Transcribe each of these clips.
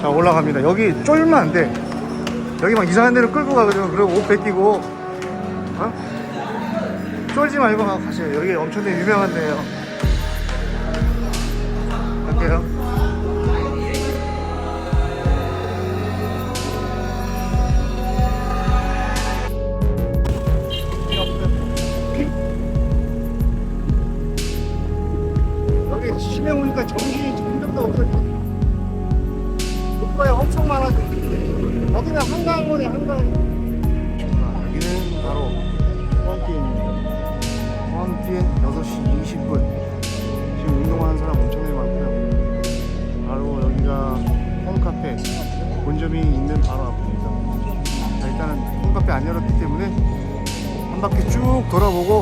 자 올라갑니다. 여기 쫄면 안돼. 여기 막 이상한 데로 끌고 가거든. 그리고 옷 벗기고. 어? 쫄지 말고 막 가세요. 여기 엄청나게 유명한 데예요. 갈게요 쭉 돌아보고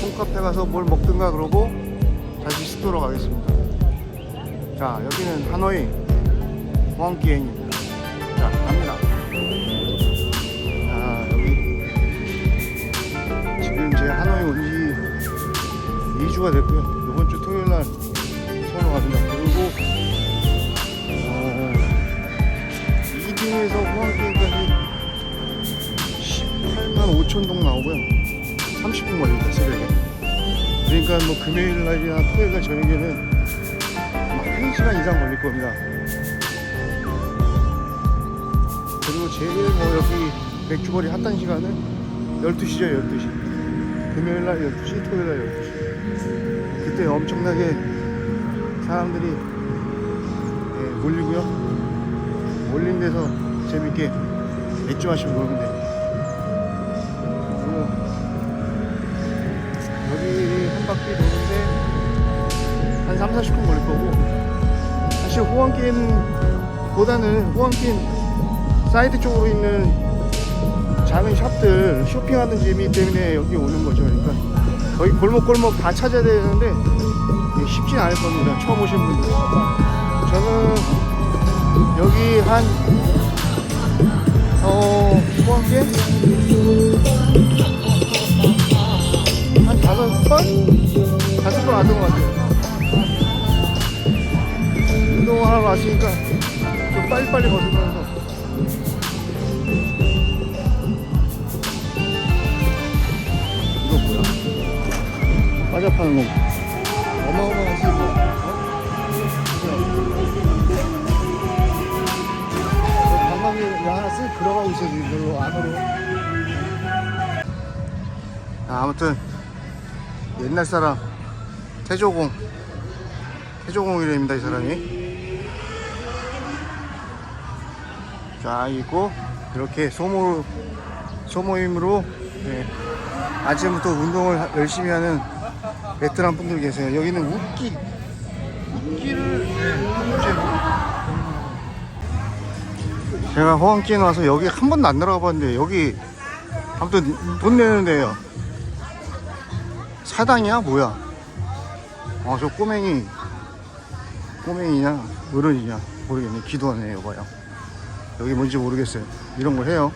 홈카페 가서 뭘 먹든가 그러고 다시 숙소로 가겠습니다. 자 여기는 하노이 포항기엔입니다. 자 갑니다. 자 여기 지금 제 하노이 온지 2주가 됐고요. 이번 주 토요일 날 서울로 갑니다. 그리고 어, 이동에서 포항기엔까지 18만 5천 동 나오고요 30분 걸립니다 새벽에. 그러니까 뭐 금요일 날이나 토요일 날 저녁에는 아마 1시간 이상 걸릴 겁니다. 그리고 제일 뭐 여기 맥주거리 핫한 시간은 12시죠 12시. 금요일 날 12시 토요일 날 12시. 그때 엄청나게 사람들이 예, 몰리고요. 몰린 데서 재밌게 맥주 마시고 놀면 돼요 바퀴 도는데 한 3, 40분 걸릴 거고. 사실 호황게임보다는 호황게임 사이드 쪽으로 있는 작은 샵들 쇼핑하는 재미 때문에 여기 오는 거죠. 그러니까 거의 골목골목 다 찾아야 되는데 쉽진 않을 겁니다. 처음 오신 분들. 저는 여기 한 어, 왔던 것 같아요. 운동하러 왔으니까 좀 빨리빨리 벗으면서. 이거 뭐야? 과자 파는 거. 어마어마하지, 뭐. 어? 관광객 하나 쓱 들어가고 있어, 지금 별로 안으로. 아, 아무튼 옛날 사람 태조공. 태조공이랍니다 이 사람이. 자 있고 이렇게 소모 소모임으로 네, 아침부터 운동을 하- 열심히 하는 베트남 분들 계세요. 여기는 웃기. 웃기를 네, 주제로 제가 호황기에 와서 여기 한 번도 안 들어가 봤는데 여기 아무튼 돈 내는 데요. 사당이야? 뭐야 아 저 꼬맹이. 꼬맹이냐? 어른이냐? 모르겠네. 기도하네 여봐요. 여기 뭔지 모르겠어요. 이런 걸 해요.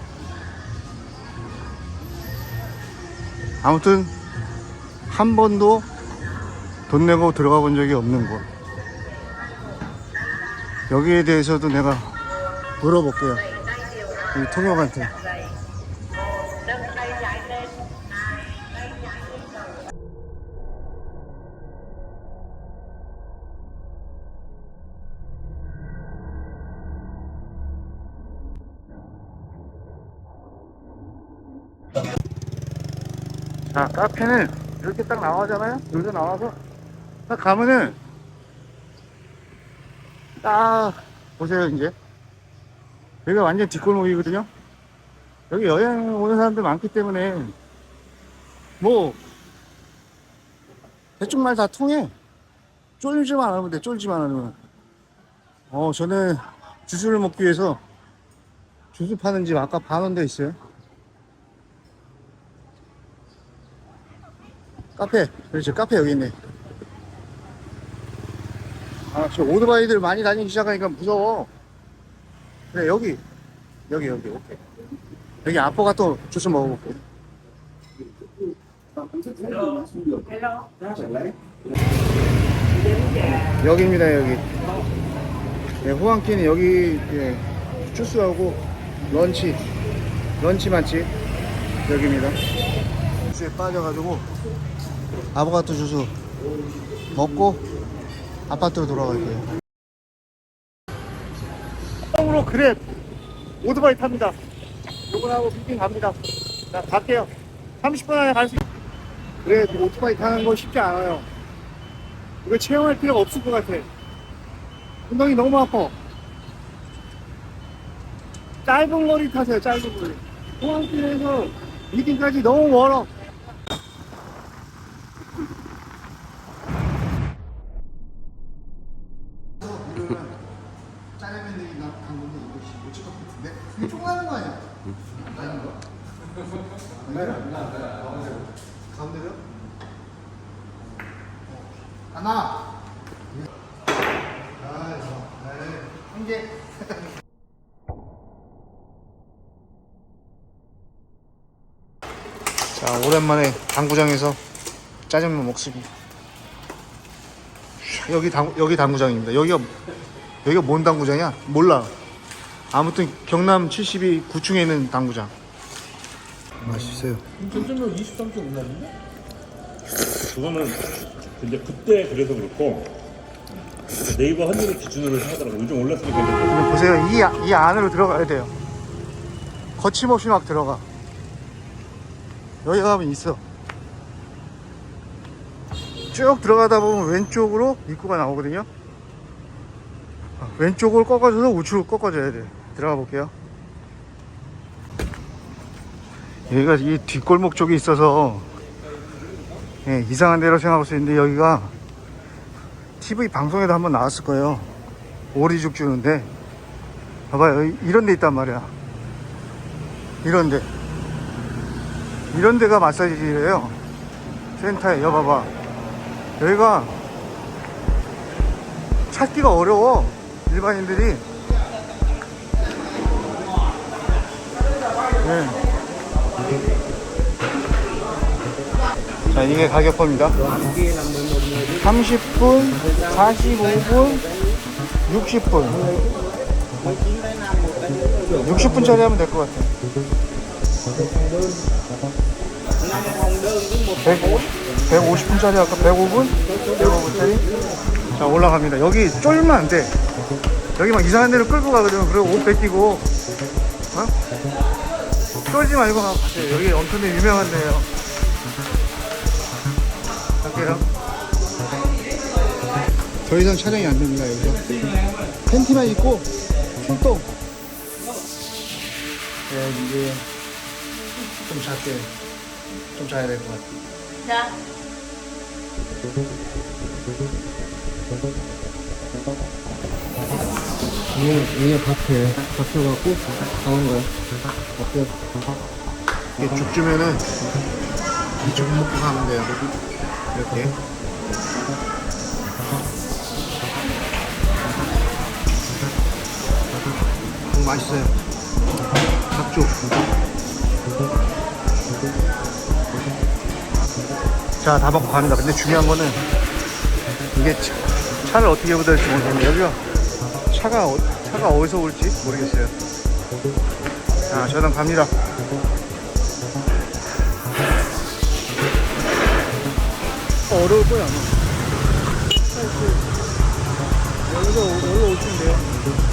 아무튼 한 번도 돈 내고 들어가 본 적이 없는 곳. 여기에 대해서도 내가 물어볼게요. 이 통역한테 자 카페는 이렇게 딱 나와잖아요? 여기서 나와서 딱 가면은 딱 보세요 이제. 여기가 완전 뒷골목이거든요? 여기 여행 오는 사람들 많기 때문에 뭐 대충 말 다 통해. 쫄지만 않으면 돼 쫄지만 않으면. 어 저는 주스를 먹기 위해서 주스 파는 집 아까 반원 데 있어요 카페. 그렇죠. 카페 여기 있네. 아저 오토바이들 많이 다니기 시작하니까 무서워. 그래 여기. 여기 여기. 오케이. 여기 아빠가 또 주스 먹어볼게. 여기입니다 여기. 네, 호황키는 여기 예, 주스하고 런치. 런치 맛집 여기입니다. 주스에 빠져가지고 아보카도 주스 먹고 아파트로 돌아갈 거예요. 처음으로 그랩 오토바이 탑니다. 요번하고 미팅 갑니다. 자 갈게요. 30분 안에 갈 수 있... 그래 오토바이 타는 거 쉽지 않아요. 이거 체험할 필요가 없을 것 같아. 엉덩이 너무 아파. 짧은 거리 타세요 짧은 거리. 포항길에서 미팅까지 너무 멀어 짜장면 내기 나 강건데 이거 못 찍을 것 같은데? 이게 조그마한 거 아니야? 아닌가? 가운데로 가운데로? 하나 아, 한 개. 자, 오랜만에 당구장에서 짜장면 먹습니다. 여기 당 여기 당구장입니다. 여기가 여기가 뭔 당구장이야? 몰라. 아무튼 경남 72 구층에 있는 당구장. 맛있어요. 점점면 23.5만인데? 그거는 근데 그때 그래서 그렇고 네이버 환율을 기준으로 하더라고 요즘 올랐으니까 근데 보세요. 이, 아- 이 안으로 들어가야 돼요. 거침없이 막 들어가. 여기 가면 있어. 쭉 들어가다 보면 왼쪽으로 입구가 나오거든요. 아, 왼쪽을 꺾어줘서 우측으로 꺾어줘야 돼. 들어가 볼게요. 여기가 이 뒷골목 쪽에 있어서 예, 이상한 데로 생각할 수 있는데 여기가 TV 방송에도 한번 나왔을 거예요. 오리죽 주는데. 봐봐요. 이- 이런 데 있단 말이야. 이런 데. 이런 데가 마사지래요. 센터에. 여기 봐봐. 여기가 찾기가 어려워. 일반인들이 네. 자 이게 가격표입니다 30분 45분 60분 60분짜리 하면 될 것 같아 150분짜리 할까? 105분? 105분짜리? 자 올라갑니다 여기 쫄면 안 돼 여기 막 이상한 데로 끌고 가거든 그리고 옷 벗기고 어? 쫄지 말고 막 가세요 여기 엄청나게 유명한 데예요. 갈게요. 더 이상 촬영이 안 됩니다 여기서. 팬티만 입고 출동. 네, 이제 좀 작게 좀 자야 될 것 같아 자, 얘, 얘 밭에 밭에갖고 나온 거야. 밭에 이게 죽 주면은 이죽 먹고 가면 돼요. 이렇게. 국 맛있어요. 닭죽 자 다 먹고 갑니다. 근데 중요한 거는 이게 차, 차를 어떻게 보다 할지 모르겠는데 여기가 차가 어- 차가 어디서 올지 모르겠어요. 자 저는 갑니다 어려울 거야 아마. 여기서 올라오시면 돼요